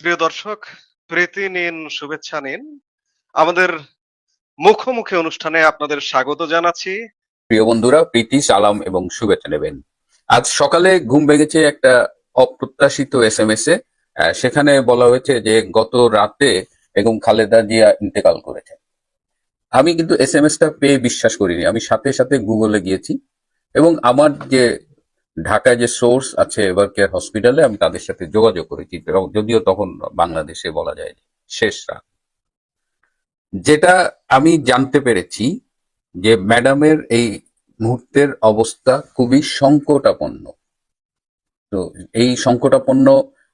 প্রিয় দর্শক প্রীতি নিন শুভেচ্ছা নিন। আমাদের মুখোমুখি অনুষ্ঠানে আপনাদের স্বাগত জানাচ্ছি। প্রিয় বন্ধুরা, প্রীতি, সালাম এবং শুভেচ্ছা নেবেন। আজ সকালে ঘুম ভেঙেছে একটা অপ্রত্যাশিত এস এম এস এ। সেখানে বলা হয়েছে যে গত রাতে এবং খালেদা জিয়া ইন্তেকাল করেছেন। আমি কিন্তু এস এম এসটা পেয়ে বিশ্বাস করিনি। আমি সাথে সাথে গুগলে গিয়েছি এবং আমার যে ঢাকায় যে সোর্স আছে এবার কেয়ার হসপিটালে আমি তাদের সাথে যোগাযোগ করেছি যদিও তখন বাংলাদেশে বলা যায় শেষ রাত। যেটা আমি জানতে পেরেছি, যে ম্যাডামের এই মুহূর্তের অবস্থা খুবই সংকটাপন্ন। তো এই সংকটাপন্ন,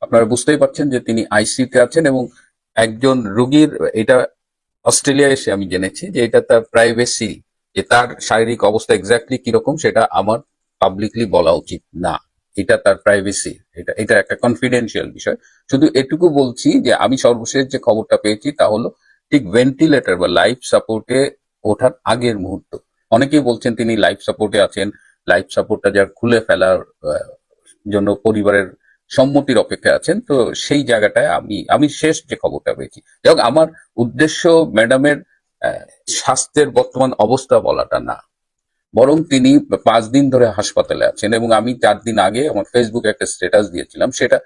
আপনারা বুঝতেই পারছেন যে তিনি আইসিইউতে আছেন, এবং একজন রুগীর, এটা অস্ট্রেলিয়া এসে আমি জেনেছি যে এটা তার প্রাইভেসি যে তার শারীরিক অবস্থা এক্স্যাক্টলি কীরকম, সেটা আমার পাবলিকলি বলা উচিত না। এটা তার প্রাইভেসি এটা এটা একটা কনফিডেন্সিয়াল বিষয়। শুধু এটুকু বলছি যে আমি সর্বশেষ যে খবরটা পেয়েছি তা হলো, ঠিক ভেন্টিলেটর বা লাইফ সাপোর্টে ওঠার আগের মুহূর্ত। অনেকেই বলছেন তিনি লাইফ সাপোর্টে আছেন। লাইফ সাপোর্টটা যার খুলে ফেলার জন্য পরিবারের সম্মতির অপেক্ষায় আছেন। তো সেই জায়গাটায় আমি আমি শেষ যে খবরটা পেয়েছি। যাই আমার উদ্দেশ্য ম্যাডামের স্বাস্থ্যের বর্তমান অবস্থা বলাটা না। বরং তিনি পাঁচ দিন ধরে হাসপাতালে আছেন এবং আমি চার দিন আগে আমার ফেসবুকে একটা স্ট্যাটাস দিয়েছিলাম, সেটা,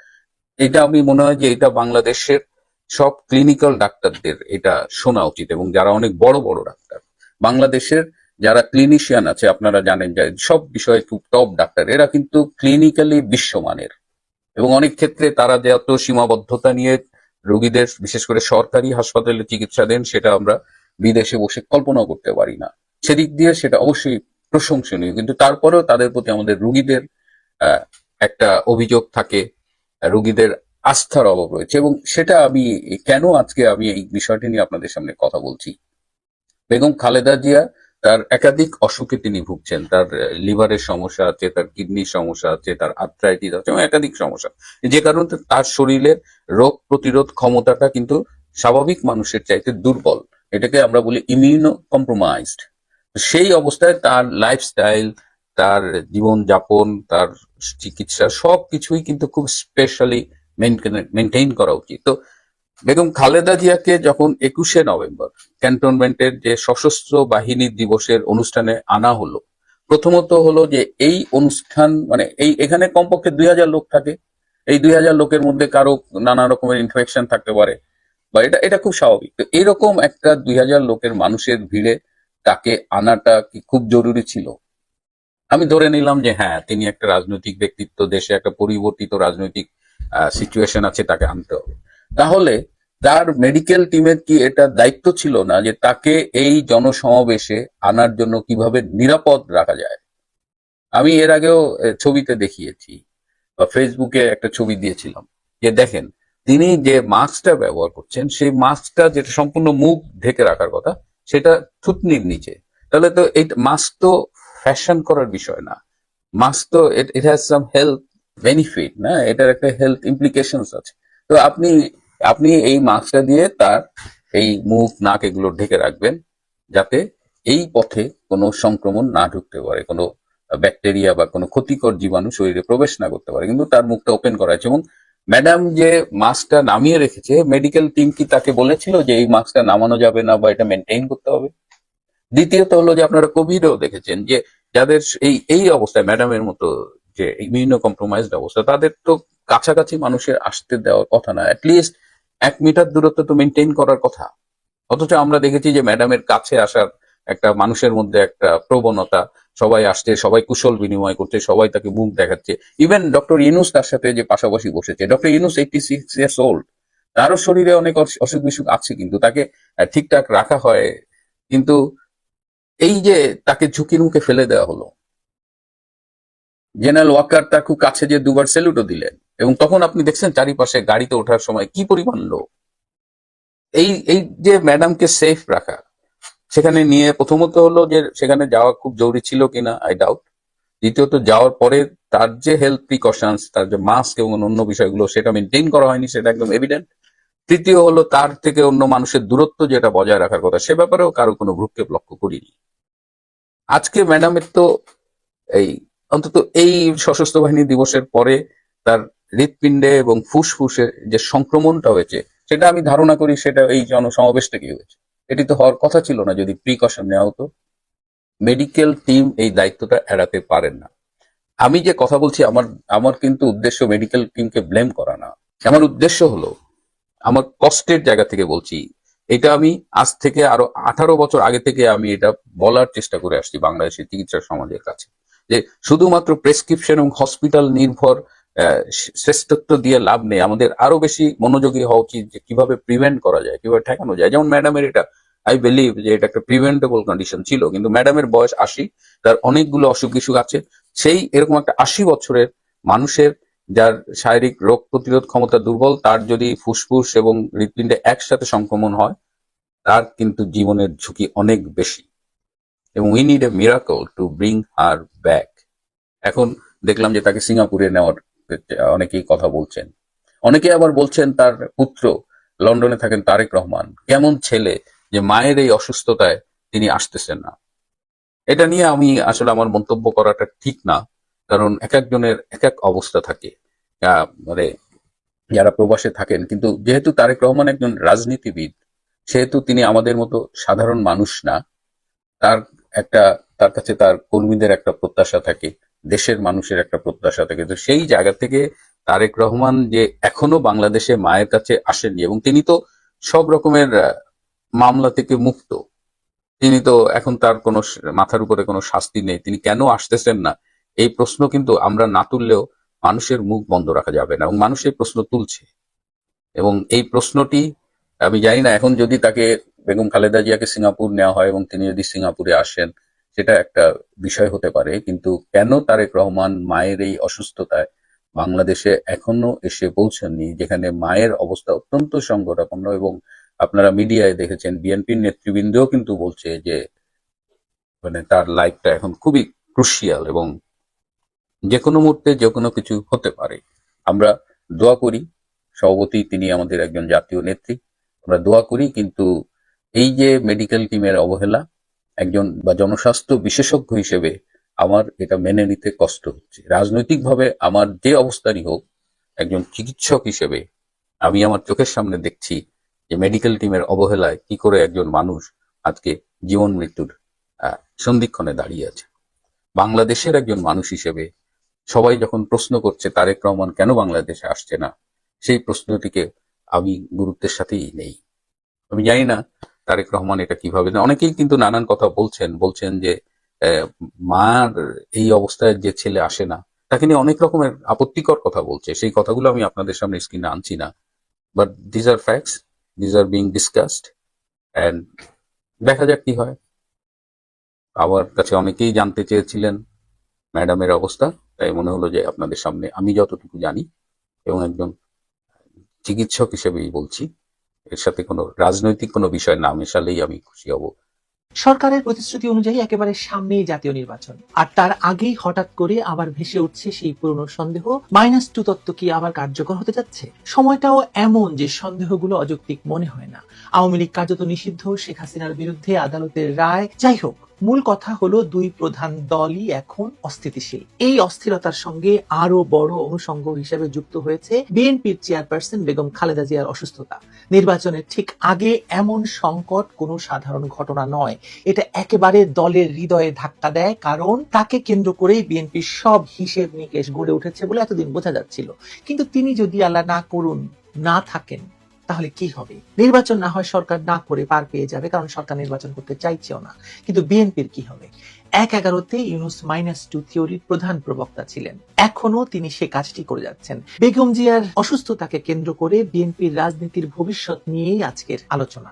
এটা আমি মনে হয় যে এটা বাংলাদেশের সব ক্লিনিক্যাল ডাক্তারদের এটা শোনা উচিত এবং যারা অনেক বড় বড় ডাক্তার। বাংলাদেশের যারা ক্লিনিশিয়ান আছে, আপনারা জানেন যে সব বিষয়ে খুব টপ ডাক্তার, এরা কিন্তু ক্লিনিক্যালি বিশ্বমানের। এবং অনেক ক্ষেত্রে তারা যত সীমাবদ্ধতা নিয়ে রোগীদের, বিশেষ করে সরকারি হাসপাতালে চিকিৎসা দেন, সেটা আমরা বিদেশে বসে কল্পনাও করতে পারি না। সেদিক দিয়ে সেটা অবশ্যই প্রশংসনীয়। কিন্তু তারপরেও তাদের প্রতি আমাদের রুগীদের একটা অভিযোগ থাকে রুগীদের আস্থার অভাব রয়েছে। এবং সেটা আমি, কেন আজকে আমি এই বিষয়টি নিয়ে আপনাদের সামনে কথা বলছি? বেগম খালেদা জিয়া, তার একাধিক অসুখে তিনি ভুগছেন। তার লিভারের সমস্যা আছে, তার কিডনির সমস্যা আছে, তার আর্থ্রাইটিস আছে, এবং একাধিক সমস্যা। যে কারণে তার শরীরের রোগ প্রতিরোধ ক্ষমতাটা কিন্তু স্বাভাবিক মানুষের চাইতে দুর্বল। এটাকে আমরা বলি ইমিউনো কম্প্রোমাইজড সেই অবস্থায় তার লাইফস্টাইল তার জীবনযাপন, তার চিকিৎসা সব কিছুই কিন্তু খুব স্পেশালি মেনটেন করা উচিত। তো বেগম খালেদা জিয়াকে যখন একুশে নভেম্বর ক্যান্টনমেন্টের যে সশস্ত্র বাহিনী দিবসের অনুষ্ঠানে আনা হলো, প্রথমত হলো যে এই অনুষ্ঠান মানে এই, এখানে কমপক্ষে দুই হাজার লোক থাকে। এই দুই হাজার লোকের মধ্যে কারও নানা রকমের ইনফেকশন থাকতে পারে, বা এটা এটা খুব স্বাভাবিক। তো এরকম একটা দুই হাজার লোকের মানুষের ভিড়ে তাকে আনাটা কি খুব জরুরি ছিল? আমি ধরে নিলাম যে হ্যাঁ তিনি একটা রাজনৈতিক ব্যক্তিত্ব, দেশে একটা পরিবর্তিত রাজনৈতিক সিচুয়েশন আছে, তাকে আনতে হবে। তাহলে তার মেডিকেল টিমের কি এটা দায়িত্ব ছিল না যে তাকে এই জনসমাবেশে আনার জন্য কীভাবে নিরাপদ রাখা যায়? আমি এর আগেও ছবিতে দেখিয়েছি, বা ফেসবুকে একটা ছবি দিয়েছিলাম, যে দেখেন, তিনি যে মাস্কটা ব্যবহার করছেন, সেই মাস্কটা যেটা সম্পূর্ণ মুখ ঢেকে রাখার কথা সেটা থুতনির নিচে। তাহলে তো এই মাস্ক তো ফ্যাশন করার বিষয় না। মাস্ক তো it has some health benefit না? এটার একটা হেলথ ইমপ্লিকেশনস আছে। তো আপনি আপনি এই মাস্কটা দিয়ে তার এই মুখ, নাক এগুলো ঢেকে রাখবেন যাতে এই পথে কোনো সংক্রমণ না ঢুকতে পারে, কোনো ব্যাকটেরিয়া বা কোনো ক্ষতিকর জীবাণু শরীরে প্রবেশ না করতে পারে। কিন্তু তার মুখটা ওপেন করা আছে এবং ম্যাডাম যে মাস্কটা নামিয়ে রেখেছে মেডিকেল টিম কি তাকে বলেছিল যে এই মাস্কটা নামানো যাবে না বা এটা মেনটেন করতে হবে? দ্বিতীয়ত হলো যে আপনারা কোভিডও দেখেছেন যে যাদের এই এই অবস্থায় ম্যাডামের মতো যে ইমিউনো কম্প্রোমাইজড অবস্থা, তাদের তো কাছাকাছি মানুষের আসতে দেওয়ার কথা না। অ্যাটলিস্ট এক মিটার দূরত্ব তো মেনটেন করার কথা। অথচ আমরা দেখেছি যে ম্যাডামের কাছে আসার একটা মানুষের মধ্যে একটা প্রবণতা সবাই আসছে, সবাই কুশল বিনিময় করছে, সবাই তাকে মুখ দেখাচ্ছে। ইভেন ডক্টর ইনুস তার সাথে যে পাশাপাশি বসেছে doctor Yunus eighty six years old তারও শরীরে অনেক অস- অসুখ বিসুখ আছে কিন্তু তাকে ঠিকঠাক রাখা হয়, কিন্তু এই যে তাকে ঝুঁকির মুখে ফেলে দেওয়া হলো, জেনারেল ওয়াকার তার খুব কাছে যে দুবার সেলুটও দিলেন, এবং তখন আপনি দেখছেন চারিপাশে গাড়িতে ওঠার সময় কি পরিমাণ লোক। এই এই যে ম্যাডামকে সেফ রাখা সেখানে নিয়ে প্রথমত হলো যে সেখানে যাওয়া খুব জরুরি ছিল কিনা আই ডাউট দ্বিতীয়ত যাওয়ার পরে তার যে হেলথ প্রিকশনস তার যে মাস্ক এবং অন্য বিষয়গুলো, সেটা মেনটেন করা হয়নি, সেটা একদম এভিডেন্ট তৃতীয় হলো তার থেকে অন্য মানুষের দূরত্ব যেটা বজায় রাখার কথা, সে ব্যাপারেও কারও কোনো ভ্রুক্ষেপ লক্ষ্য করিনি। আজকে ম্যাডামের তো এই, অন্তত এই সশস্ত্র বাহিনী দিবসের পরে তার হৃৎপিণ্ডে এবং ফুসফুসে যে সংক্রমণটা হয়েছে, সেটা আমি ধারণা করি সেটা এই জনসমাবেশ থেকেই হয়েছে। এটি তো হওয়ার কথা ছিল না, যদি প্রিকশন নেওয়া হতো। মেডিকেল টিম এই দায়িত্বটা এড়াতে পারেন না। আমি যে কথা বলছি, আমার আমার কিন্তু উদ্দেশ্য মেডিকেল টিমকে ব্লেম করা না। আমার উদ্দেশ্য হলো, আমার কষ্টের জায়গা থেকে বলছি, এটা আমি আজ থেকে আরও আঠারো বছর আগে থেকে আমি এটা বলার চেষ্টা করে আসছি বাংলাদেশের চিকিৎসা সমাজের কাছে। যে শুধুমাত্র প্রেসক্রিপশন এবং হসপিটাল নির্ভর শ্রেষ্ঠত্ব দিয়ে লাভ নেই। আমাদের আরও বেশি মনোযোগী হওয়া উচিত যে কীভাবে প্রিভেন্ট করা যায়, কীভাবে ঠেকানো যায়। যেমন ম্যাডামের এটা আই বিলিভ যে এটা একটা প্রিভেন্টেবল কন্ডিশন ছিল, কিন্তু ম্যাডামের বয়স আশি, তার অনেকগুলো অসুখ বিসুখ আছে। সেই এরকম একটা আশি বছরের মানুষের যার শারীরিক রোগ প্রতিরোধ ক্ষমতা দুর্বল, তার যদি ফুসফুস এবং হৃৎপিণ্ডে একসাথে সংক্রমণ হয়, তার কিন্তু জীবনের ঝুঁকি অনেক বেশি। এবং we need a miracle to bring her back এখন দেখলাম যে তাকে সিঙ্গাপুরে নেওয়ার অনেকেই কথা বলছেন। অনেকে আবার বলছেন তার পুত্র, লন্ডনে থাকেন তারেক রহমান। কেমন ছেলে যে মায়ের এই অসুস্থতায় তিনি আসতেছেন না। এটা নিয়ে আমি আসলে আমার মন্তব্য করাটা ঠিক না, কারণ এক একজনের এক এক অবস্থা থাকে। মানে যারা প্রবাসে থাকেন, কিন্তু যেহেতু তারেক রহমান একজন রাজনীতিবিদ, সেহেতু তিনি আমাদের মতো সাধারণ মানুষ না, তার একটা, তার কাছে তার কর্মীদের একটা প্রত্যাশা থাকে। দেশের মানুষের একটা প্রত্যাশা থাকে। তো সেই জায়গা থেকে তারেক রহমান যে এখনও বাংলাদেশে মায়ের কাছে আসেননি এবং তিনি তো সব রকমের মামলা থেকে মুক্ত। তিনি তো এখন তার কোনো মাথার উপরে কোনো শাস্তি নেই। তিনি কেন আসতেছেন না? এই প্রশ্ন কিন্তু আমরা না তুললেও মানুষের মুখ বন্ধ রাখা যাবে না এবং মানুষ এই প্রশ্ন তুলছে। এবং এই প্রশ্নটি আমি জানি না, এখন যদি তাকে বেগম খালেদা জিয়াকে সিঙ্গাপুর নেওয়া হয় এবং তিনি যদি সিঙ্গাপুরে আসেন সেটা একটা বিষয় হতে পারে, কিন্তু কেন তারেক রহমান মায়ের এই অসুস্থতায় বাংলাদেশে এখনও এসে পৌঁছাননি, যেখানে মায়ের অবস্থা অত্যন্ত সংকটাপন্ন এবং আপনারা মিডিয়ায় দেখেছেন, বিএনপির নেতৃবৃন্দও কিন্তু বলছে যে মানে তার লাইফটা এখন খুবই ক্রুশিয়াল এবং যে কোনো মুহূর্তে যে কোনো কিছু হতে পারে। আমরা দোয়া করি, সভাপতি তিনি আমাদের একজন জাতীয় নেত্রী, আমরা দোয়া করি, কিন্তু এই যে মেডিকেল টিমের অবহেলা একজন বা জনস্বাস্থ্য বিশেষজ্ঞ হিসেবে আমার এটা মেনে নিতে কষ্ট হচ্ছে। রাজনৈতিকভাবে আমার যে অবস্থানই হোক, একজন চিকিৎসক হিসেবে আমি আমার চোখের সামনে দেখছি যে মেডিকেল টিমের অবহেলায় কি করে একজন মানুষ আজকে জীবন মৃত্যুর সন্ধিক্ষণে দাঁড়িয়ে আছে। বাংলাদেশের একজন মানুষ হিসেবে সবাই যখন প্রশ্ন করছে, তারেক রহমান কেন বাংলাদেশে আসছে না? সেই প্রশ্নটিকে আমি গুরুত্বের সাথেই নেই। আমি জানি না তারেক রহমান এটা কীভাবে অনেকেই কিন্তু নানান কথা বলছেন বলছেন যে মার এই অবস্থায় যে ছেলে আসে না, তাকে নিয়ে অনেক রকমের আপত্তিকর কথা বলছে, সেই কথাগুলো আমি আপনাদের সামনে স্ক্রিনে আনছি না। But these are facts these are being discussed and দেখা যাক কি হয়। আমার কাছে অনেকেই জানতে চেয়েছিলেন ম্যাডামের অবস্থা, তাই মনে হলো যে আপনাদের সামনে আমি যতটুকু জানি এবং একজন চিকিৎসক হিসেবেই বলছি। এর সাথে কোনো রাজনৈতিক কোনো বিষয় না মেশালেই আমি খুশি হব। সরকারের প্রতিশ্রুতি অনুযায়ী একেবারে সামনেই জাতীয় নির্বাচন। আর তার আগেই হঠাৎ করে আবার ভেসে উঠছে সেই পুরনো সন্দেহ। মাইনাস টু তত্ত্ব কি আবার কার্যকর হতে যাচ্ছে? সময়টাও এমন যে সন্দেহগুলো অযৌক্তিক মনে হয় না। আওয়ামী লীগ কার্যত নিষিদ্ধ, শেখ হাসিনার বিরুদ্ধে আদালতের রায়। যাই হোক মূল কথা হলো দুই প্রধান দলই এখন অস্থিতিশীল। এই অস্থিরতার সঙ্গে আরও বড় অনুষঙ্গ হিসেবে যুক্ত হয়েছে বিএনপির চেয়ারপারসন বেগম খালেদা জিয়ার অসুস্থতা। নির্বাচনের ঠিক আগে এমন সংকট কোনো সাধারণ ঘটনা নয়। এটা একেবারে দলের হৃদয়ে ধাক্কা দেয় কারণ তাকে কেন্দ্র করেই বিএনপির সব হিসেব নিকেশ গড়ে উঠেছে বলে এতদিন বোঝা যাচ্ছিল। কিন্তু তিনি যদি আল্লাহ না করুন, না থাকেন তাহলে কি হবে? নির্বাচন না হয় সরকার না করে পার পেয়ে যাবে, কারণ সরকার নির্বাচন করতে চাইছেও না। কিন্তু বিএনপির কি হবে? এক এগারোতে ইউনুস মাইনাস টু থিওরির প্রধান প্রবক্তা ছিলেন। এখনও তিনি সে কাজটি করে যাচ্ছেন। বেগম জিয়ার অসুস্থতাকে কেন্দ্র করে বিএনপির রাজনীতির ভবিষ্যৎ নিয়েই আজকের আলোচনা।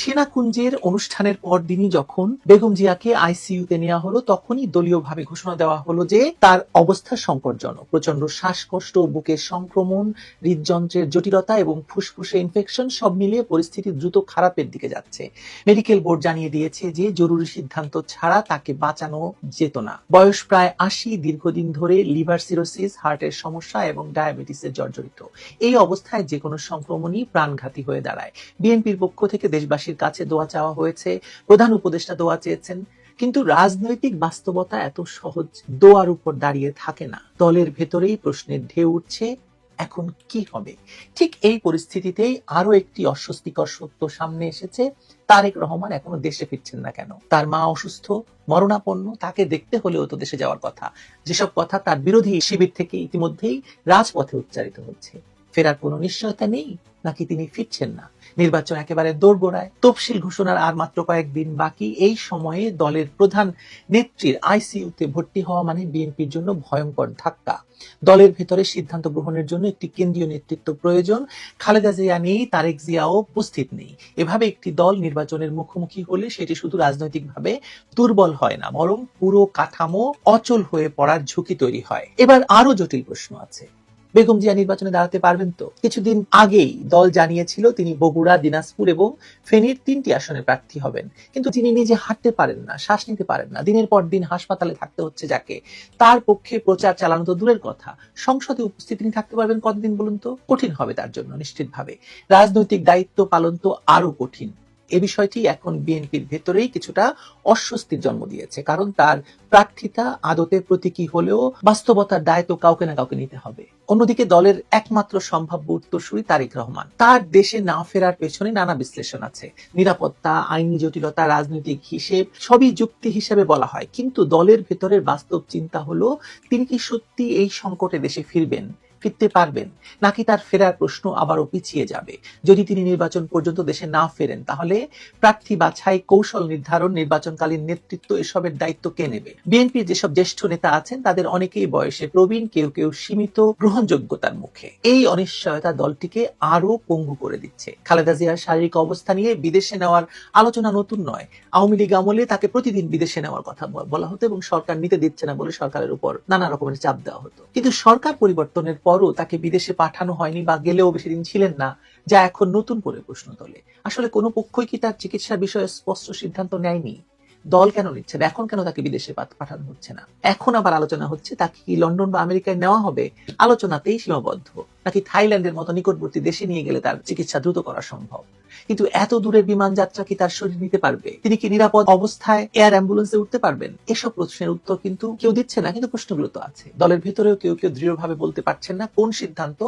সেনাকুঞ্জের অনুষ্ঠানের পরদিনই যখন বেগম জিয়াকে আইসিইউতে নেওয়া হলো, তখনই দলীয়ভাবে ঘোষণা দেওয়া হলো যে তার অবস্থা সংকটজনক। প্রচণ্ড শ্বাসকষ্ট বুকের সংক্রমণ, হৃদযন্ত্রের জটিলতা এবং ফুসফুসে ইনফেকশন সব মিলিয়ে পরিস্থিতি দ্রুত খারাপের দিকে যাচ্ছে। মেডিকেল বোর্ড জানিয়ে দিয়েছে যে জরুরি সিদ্ধান্ত ছাড়া তাকে বাঁচানো যেত না। বয়স প্রায় আশি, দীর্ঘদিন ধরে লিভার সিরোসিস, হার্টের সমস্যা এবং ডায়াবেটিসের জর্জরিত। এই অবস্থায় যে কোনো সংক্রমণই প্রাণঘাতী হয়ে দাঁড়ায়। বিএনপির পক্ষ থেকে দেশবাসী দেশবাসীর কাছে দোয়া চাওয়া হয়েছে, প্রধান উপদেষ্টা দোয়া চেয়েছেন। কিন্তু রাজনৈতিক বাস্তবতা এত সহজ দোয়ার উপর দাঁড়িয়ে থাকে না। দলের ভেতরেই প্রশ্নের ঢেউ উঠছে, এখন কি হবে? ঠিক এই পরিস্থিতিতেই আরও একটি অস্বস্তিকর সত্য সামনে এসেছে। তারেক রহমান এখনও দেশে ফিরছেন না কেন? তার মা অসুস্থ, মরণাপন্ন, তাকে দেখতে হলেও তো দেশে যাওয়ার কথা। যেসব কথা তার বিরোধী শিবির থেকে ইতিমধ্যেই রাজপথে উচ্চারিত হচ্ছে। ফেরার কোনো নিশ্চয়তা নেই, নাকি তিনি ফিরছেন না? নির্বাচন একেবারে দোরগোড়ায়। তফসিল ঘোষণার আর মাত্র কয়েকদিন বাকি। এই সময়ে দলের প্রধান নেত্রীর আইসিইউতে ভর্তি হওয়া মানে বিএনপির জন্য ভয়ঙ্কর ধাক্কা। দলের ভেতরে সিদ্ধান্ত গ্রহণের জন্য একটি কেন্দ্রীয় নেতৃত্ব প্রয়োজন। খালেদা জিয়া নেই, তারেক জিয়াও উপস্থিত নেই। এভাবে একটি দল নির্বাচনের মুখোমুখি হলে সেটি শুধু রাজনৈতিকভাবে দুর্বল হয় না, বরং পুরো কাঠামো অচল হয়ে পড়ার ঝুঁকি তৈরি হয়। এবার আরও জটিল প্রশ্ন আছে। বেগম জিয়া নির্বাচনে দাঁড়াতে পারবেন তো? কিছুদিন আগেই দল জানিয়েছিল তিনি বগুড়া, দিনাজপুর এবং ফেনীর তিনটি আসনে প্রার্থী হবেন। কিন্তু তিনি নিজে হাঁটতে পারেন না, শ্বাস নিতে পারেন না। দিনের পর দিন হাসপাতালে থাকতে হচ্ছে যাকে। তার পক্ষে প্রচার চালানো তো দূরের কথা। সংসদে উপস্থিত তিনি থাকতে পারবেন কতদিন বলুন তো? কঠিন হবে তার জন্য, নিশ্চিতভাবে। রাজনৈতিক দায়িত্ব পালন তো আরও কঠিন। এ বিষয়টি এখন বিএনপির ভেতরেই কিছুটা অস্বস্তির জন্ম দিয়েছে। কারণ তার প্রার্থিতা আদতে প্রতীকী হলেও বাস্তবতার দায়িত্ব কাউকে না কাউকে নিতে হবে। অন্যদিকে দলের একমাত্র সম্ভাব্য উত্তরসূরি তারেক রহমান। তার দেশে না ফেরার পেছনে নানা বিশ্লেষণ আছে। নিরাপত্তা, আইনি জটিলতা, রাজনৈতিক হিসেব, সবই যুক্তি হিসেবে বলা হয়। কিন্তু দলের ভেতরের বাস্তব চিন্তা হলো, তিনি কি সত্যি এই সংকটে দেশে ফিরবেন? ফিরতে পারবেন, নাকি তার ফেরার প্রশ্ন আবারও পিছিয়ে যাবে? যদি তিনি নির্বাচন পর্যন্ত দেশে না ফেরেন, তাহলে প্রার্থী বাছাই, কৌশল নির্ধারণ, নির্বাচনকালীন নেতৃত্ব এসবের দায়িত্ব কে নেবে? বিএনপির যেসব জ্যেষ্ঠ নেতা আছেন, তাদের অনেকেই বয়সে প্রবীণ, কেউ কেউ সীমিত, গ্রহণযোগ্যতার মুখে। এই অনিশ্চয়তা দলটিকে আরও পঙ্গু করে দিচ্ছে। খালেদা জিয়ার শারীরিক অবস্থা নিয়ে বিদেশে নেওয়ার আলোচনা নতুন নয়। আওয়ামী লীগ আমলে তাকে প্রতিদিন বিদেশে নেওয়ার কথা বলা হতো এবং সরকার নিতে দিচ্ছে না বলে সরকারের উপর নানা রকমের চাপ দেওয়া হতো। কিন্তু সরকার পরিবর্তনের পরও তাকে বিদেশে পাঠানো হয়নি বা গেলেও বেশি দিন ছিলেন না, যা এখন নতুন করে প্রশ্ন তোলে। আসলে কোনো পক্ষই কি তার চিকিৎসা বিষয়ে স্পষ্ট সিদ্ধান্ত নেয়নি? দল কেন নিচ্ছে না এখন কেন তাকে বিদেশে পাঠানো হচ্ছে না? এখন আবার আলোচনা হচ্ছে তাকে কি লন্ডন বা আমেরিকায় নেওয়া হবে? আলোচনাতেই সীমাবদ্ধ। নাকি থাইল্যান্ডের মতো নিকটবর্তী দেশে নিয়ে গেলে তার চিকিৎসা দ্রুত করা সম্ভব? কিন্তু এত দূরের বিমান যাত্রা কি তার শরীর নিতে পারবে? তিনি কি নিরাপদ অবস্থায় এয়ার অ্যাম্বুলেন্সে উঠতে পারবেন? এসব প্রশ্নের উত্তর কিন্তু কেউ দিচ্ছে না, কিন্তু প্রশ্নগুলো তো আছে। দলের ভেতরেও কেউ কেউ দৃঢ়ভাবে বলতে পারছেন না কোন সিদ্ধান্ত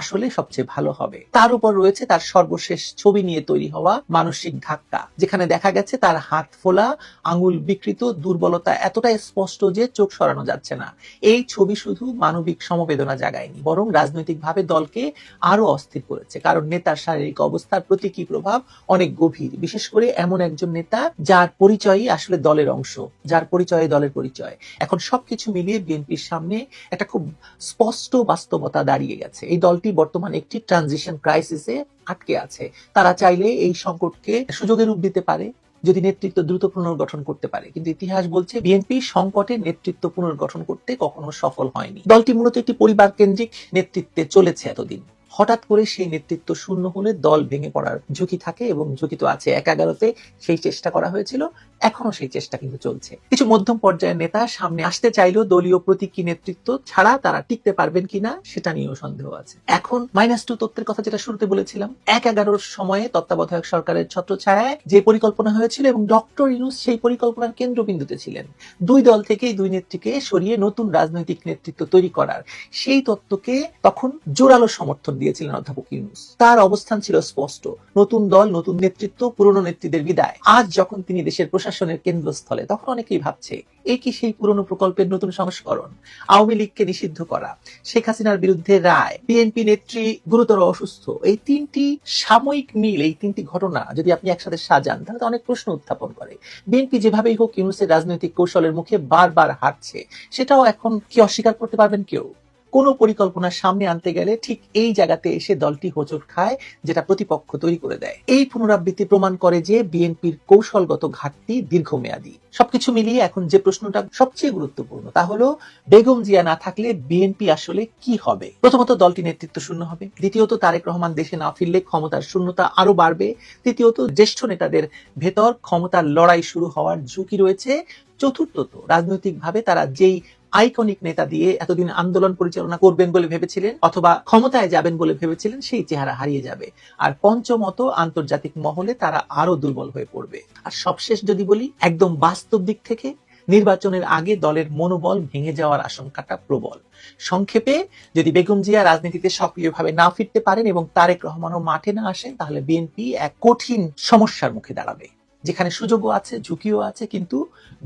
আসলে সবচেয়ে ভালো হবে। তার উপর রয়েছে তার সর্বশেষ ছবি নিয়ে তৈরি হওয়া মানসিক ধাক্কা, যেখানে দেখা গেছে তার হাত ফোলা, আঙুল বিকৃত, দুর্বলতা এতটাই স্পষ্ট যে চোখ সরানো যাচ্ছে না। এই ছবি শুধু মানবিক সমবেদনা জাগায়নি, বরং রাজনৈতিকভাবে দলকে আরও অস্থির করেছে, কারণ নেতার শারীরিক অবস্থার প্রতি কি প্রভাব? অনেক গভীর। বিশেষ করে এমন একজন নেতা যার পরিচয়ই আসলে দলের অংশ, যার পরিচয়ে দলের পরিচয়। এখন সবকিছু মিলিয়ে বিএনপির সামনে একটা খুব স্পষ্ট বাস্তবতা দাঁড়িয়ে গেছে। এই দলটি বর্তমানে একটি ট্রানজিশন ক্রাইসিসে আটকে আছে। তারা চাইলে এই সংকটকে সুযোগের রূপ দিতে পারে, যদি নেতৃত্ব দ্রুত পুনর্গঠন করতে পারে। কিন্তু ইতিহাস বলছে, বিএনপি সংকটে নেতৃত্ব পুনর্গঠন করতে কখনো সফল হয়নি। দলটি মূলত একটি পরিবার কেন্দ্রিক নেতৃত্বে চলেছে এতদিন। হঠাৎ করে সেই নেতৃত্ব শূন্য হলে দল ভেঙে পড়ার ঝুঁকি থাকে এবং ঝুঁকি তো আছে। এক এগারোতে সেই চেষ্টা করা হয়েছিল। এখনও সেই চেষ্টা কিন্তু চলছে। কিছু মধ্যম পর্যায়ের নেতা সামনে আসতে চাইলেও দলীয় প্রতীকী নেতৃত্ব ছাড়া তারা টিকতে পারবেন কিনা সেটা নিয়েও সন্দেহ আছে। এখন মাইনাস টু তত্ত্বের কথা যেটা শুরুতে বলেছিলাম, এক এগারোর সময়ে তত্ত্বাবধায়ক সরকারের ছত্র ছত্রছায়ায় যে পরিকল্পনা হয়েছিল এবং ডক্টর ইউনুস সেই পরিকল্পনার কেন্দ্রবিন্দুতে ছিলেন। দুই দল থেকেই দুই নেত্রীকে সরিয়ে নতুন রাজনৈতিক নেতৃত্ব তৈরি করার সেই তত্ত্বকে তখন জোরালো সমর্থন দিয়েছিলেন অধ্যাপক ইউনুস। তার অবস্থান ছিল স্পষ্ট, নতুন দল, নতুন নেতৃত্ব, পুরনো নেত্রীদের বিদায়। আজ যখন তিনি দেশের প্রশাসনের কেন্দ্রস্থলে। তখন অনেকেই ভাবছে এই কি সেই পুরনো প্রকল্পের নতুন সংস্করণ? আওয়ামী লীগকে নিষিদ্ধ করা, শেখ হাসিনার বিরুদ্ধে রায়, বিএনপি নেত্রী গুরুতর অসুস্থ, এই তিনটি সাময়িক মিল, এই তিনটি ঘটনা যদি আপনি একসাথে সাজান, তাহলে তো অনেক প্রশ্ন উত্থাপন করে। বিএনপি যেভাবেই হোক ইউনুসের রাজনৈতিক কৌশলের মুখে বারবার হারছে সেটাও এখন কি অস্বীকার করতে পারবেন কেউ? কোন পরিকল্পনা সামনে আনতে গেলে ঠিক এই জায়গাতে এসে দলটি হোঁচট খায়, যেটা প্রতিপক্ষ তৈরি করে দেয়। এই পুনরাবৃত্তি প্রমাণ করে যে বিএনপির কৌশলগত ঘাটতি দীর্ঘমেয়াদী। সবকিছু মিলিয়ে এখন যে প্রশ্নটা সবচেয়ে গুরুত্বপূর্ণ, তা হলো, বেগম জিয়া না থাকলে বিএনপি আসলে কি হবে? প্রথমত দলটি নেতৃত্ব শূন্য হবে। দ্বিতীয়ত, তারেক রহমান দেশে না ফিরলে ক্ষমতার শূন্যতা আরও বাড়বে। তৃতীয়ত, জ্যেষ্ঠ নেতাদের ভেতর ক্ষমতার লড়াই শুরু হওয়ার ঝুঁকি রয়েছে। চতুর্থত, রাজনৈতিকভাবে তারা যেই আইকনিক নেতা দিয়ে এতদিন আন্দোলন পরিচালনা করবেন বলে ভেবেছিলেন অথবা ক্ষমতায় যাবেন বলে ভেবেছিলেন সেই চেহারা হারিয়ে যাবে। আর পঞ্চমত আন্তর্জাতিক মহলে তারা আরও দুর্বল হয়ে পড়বে। আর সবশেষ যদি বলি, একদম বাস্তব দিক থেকে নির্বাচনের আগে দলের মনোবল ভেঙে যাওয়ার আশঙ্কাটা প্রবল। সংক্ষেপে, যদি বেগম জিয়া রাজনীতিতে সক্রিয়ভাবে না ফিরতে পারেন এবং তারেক রহমানও মাঠে না আসেন, তাহলে বিএনপি এক কঠিন সমস্যার মুখে দাঁড়াবে। যেখানে সুযোগও আছে, ঝুঁকিও আছে, কিন্তু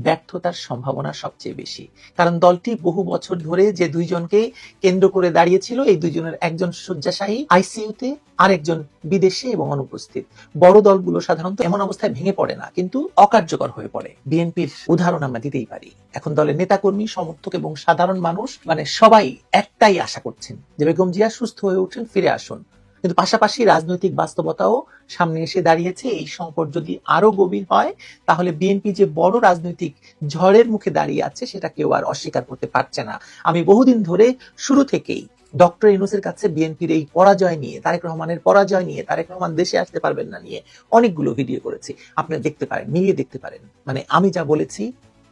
ব্যর্থতার সম্ভাবনা সবচেয়ে বেশি। কারণ দলটি বহু বছর ধরে যে দুইজনকে কেন্দ্র করে দাঁড়িয়েছিল, এই দুইজনের একজন শয্যাশায়ী আইসিইউতে, আরেকজন বিদেশে এবং অনুপস্থিত। বড় দলগুলো সাধারণত এমন অবস্থায় ভেঙে পড়ে না, কিন্তু অকার্যকর হয়ে পড়ে। বিএনপির উদাহরণ আমরা দিতেই পারি। এখন দলের নেতাকর্মী, সমর্থক এবং সাধারণ মানুষ মানে সবাই একটাই আশা করছেন যে বেগম জিয়া সুস্থ হয়ে উঠেন, ফিরে আসুন। কিন্তু পাশাপাশি রাজনৈতিক বাস্তবতাও সামনে এসে দাঁড়িয়েছে। এই সংকট যদি আরও গভীর হয়, তাহলে বিএনপি যে বড় রাজনৈতিক ঝড়ের মুখে দাঁড়িয়ে আছে, সেটা কেউ আর অস্বীকার করতে পারছে না। আমি বহুদিন ধরে শুরু থেকেই ডক্টর ইউনুসের কাছে বিএনপির এই পরাজয় নিয়ে, তারেক রহমানের পরাজয় নিয়ে, তারেক রহমান দেশে আসতে পারবেন না নিয়ে অনেকগুলো ভিডিও করেছি। আপনারা দেখতে পারেন, মিলিয়ে দেখতে পারেন। মানে আমি যা বলেছি,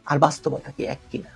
আর বাস্তবতা কি এক কিনা?